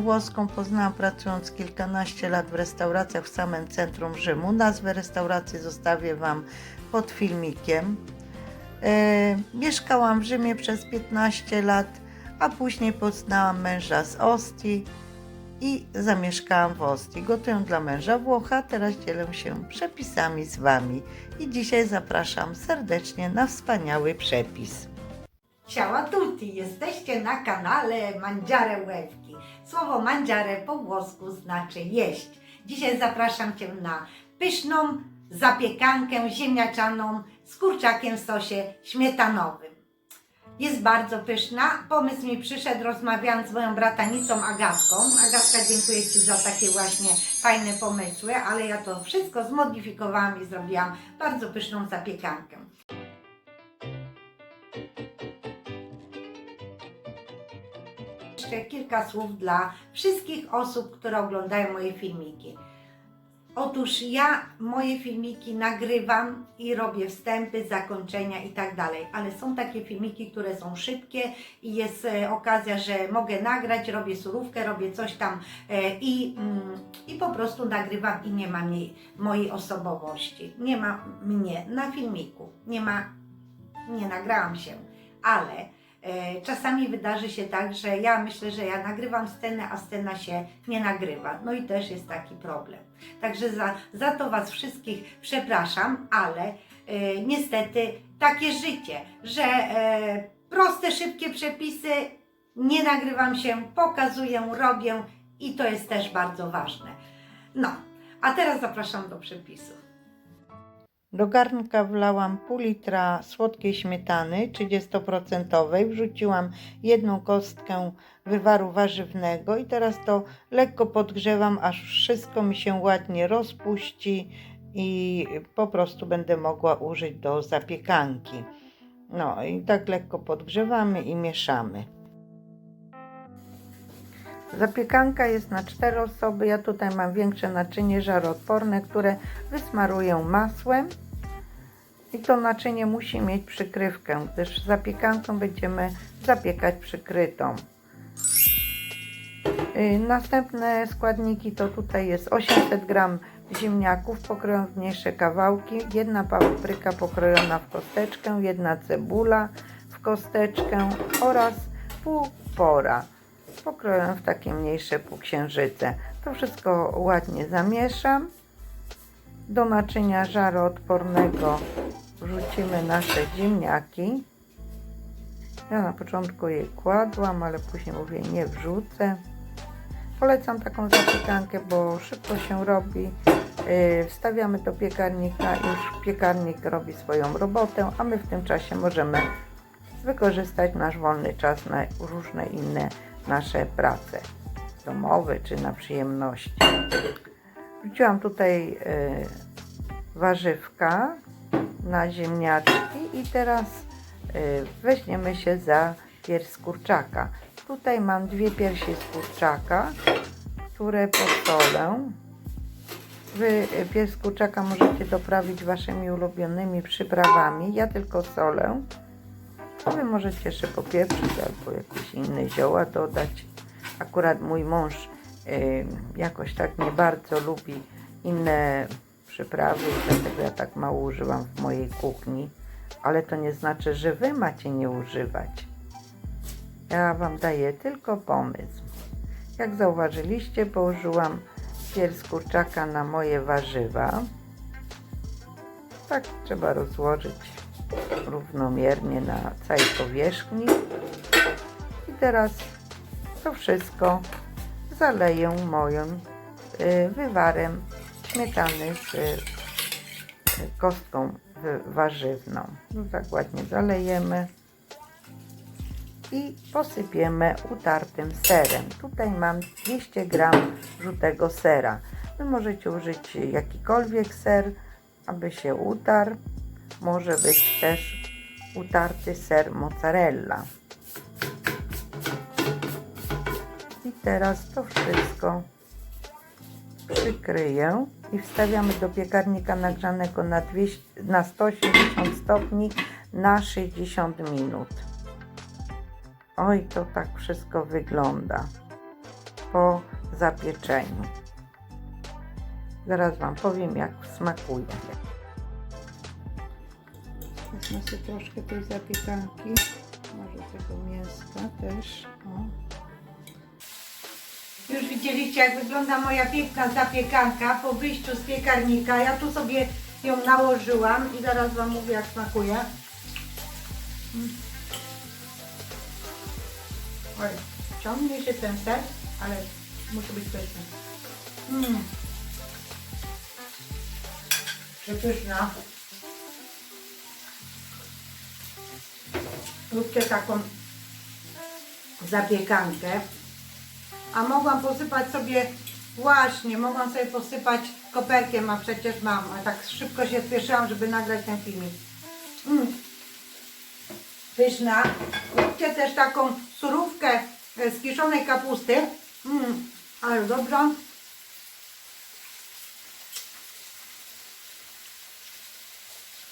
Włoską poznałam pracując kilkanaście lat w restauracjach w samym centrum Rzymu. Nazwę restauracji zostawię Wam pod filmikiem. E, mieszkałam w Rzymie przez 15 lat, a później poznałam męża z Ostii i zamieszkałam w Ostii. Gotuję dla męża Włocha, teraz dzielę się przepisami z Wami i dzisiaj zapraszam serdecznie na wspaniały przepis. Ciao a tutti, jesteście na kanale Mangiare Łewki. Słowo mangiare po włosku znaczy jeść. Dzisiaj zapraszam Cię na pyszną zapiekankę ziemniaczaną z kurczakiem w sosie śmietanowym. Jest bardzo pyszna. Pomysł mi przyszedł rozmawiając z moją bratanicą Agatką. Agatka, dziękuję Ci za takie właśnie fajne pomysły, ale ja to wszystko zmodyfikowałam i zrobiłam bardzo pyszną zapiekankę. Jeszcze kilka słów dla wszystkich osób, które oglądają moje filmiki. Otóż ja moje filmiki nagrywam i robię wstępy, zakończenia i tak dalej, ale są takie filmiki, które są szybkie i jest e, okazja, że mogę nagrać, robię surówkę, robię coś tam e, i, mm, i po prostu nagrywam i nie ma mnie, mojej osobowości. Nie ma mnie na filmiku, nie ma, nie nagrałam się, ale Czasami wydarzy się tak, że ja myślę, że ja nagrywam scenę, a scena się nie nagrywa. No i też jest taki problem. Także za, za to Was wszystkich przepraszam, ale e, niestety takie życie, że e, proste, szybkie przepisy nie nagrywam się, pokazuję, robię i to jest też bardzo ważne. No, a teraz zapraszam do przepisów. Do garnka wlałam pół litra słodkiej śmietany 30%, wrzuciłam jedną kostkę wywaru warzywnego i teraz to lekko podgrzewam, aż wszystko mi się ładnie rozpuści i po prostu będę mogła użyć do zapiekanki. No i tak lekko podgrzewamy i mieszamy. Zapiekanka jest na 4 osoby. Ja tutaj mam większe naczynie żaroodporne, które wysmaruję masłem. I to naczynie musi mieć przykrywkę, gdyż zapiekanką będziemy zapiekać przykrytą. Yy, Następne składniki to tutaj jest 800 g ziemniaków pokrojonych w mniejsze kawałki, jedna papryka pokrojona w kosteczkę, jedna cebula w kosteczkę oraz pół pora pokroję w takie mniejsze półksiężyce. To wszystko ładnie zamieszam. Do naczynia żaroodpornego wrzucimy nasze ziemniaki. Ja na początku je kładłam, ale później mówię nie wrzucę. Polecam taką zapiekankę, bo szybko się robi. Yy, Wstawiamy do piekarnika, już piekarnik robi swoją robotę, a my w tym czasie możemy wykorzystać nasz wolny czas na różne inne nasze prace domowe czy na przyjemności. Wrzuciłam tutaj y, warzywka na ziemniaczki i teraz y, weźmiemy się za pierś kurczaka. Tutaj mam dwie piersi z kurczaka, które posolę. Wy y, pierś kurczaka możecie doprawić waszymi ulubionymi przyprawami. Ja tylko solę. Wy możecie jeszcze popieprzyć albo jakieś inne zioła dodać. Akurat mój mąż y, jakoś tak nie bardzo lubi inne przyprawy, dlatego ja tak mało używam w mojej kuchni. Ale to nie znaczy, że Wy macie nie używać. Ja Wam daję tylko pomysł. Jak zauważyliście, położyłam pierś z kurczaka na moje warzywa. Tak trzeba rozłożyć równomiernie na całej powierzchni. I teraz to wszystko zaleję moją y, wywarem śmietany z y, kostką warzywną. No tak ładnie zalejemy i posypiemy utartym serem. Tutaj mam 200 gram żółtego sera. Wy możecie użyć jakikolwiek ser, aby się utarł. Może być też utarty ser mozzarella. I teraz to wszystko przykryję i wstawiamy do piekarnika nagrzanego na, 200, na 180 stopni na 60 minut. Oj, to tak wszystko wygląda. po zapieczeniu. Zaraz Wam powiem, jak smakuje. Wezmę sobie troszkę tej zapiekanki, może tego mięska też. O. Widzieliście, jak wygląda moja piękna zapiekanka po wyjściu z piekarnika. Ja tu sobie ją nałożyłam i zaraz Wam mówię, jak smakuje. Mm. Oj, ciągnie się ten ser, ale musi być pyszny. Mm. Przepyszna. Taką zapiekankę. A mogłam posypać sobie, właśnie, mogłam sobie posypać koperkiem, a przecież mam. A tak szybko się spieszyłam, żeby nagrać ten filmik. Mm. Pyszna. Róbcie też taką surówkę e, z kiszonej kapusty. Mm. Ale dobrze.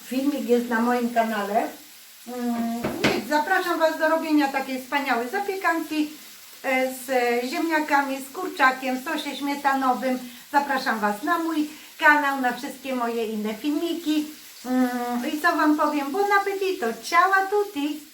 Filmik jest na moim kanale. Mm, zapraszam Was do robienia takiej wspaniałej zapiekanki z e, ziemniakami, z kurczakiem, w sosie śmietanowym. Zapraszam Was na mój kanał, na wszystkie moje inne filmiki. Mm, I co Wam powiem? Buon appetito! Ciao a tutti!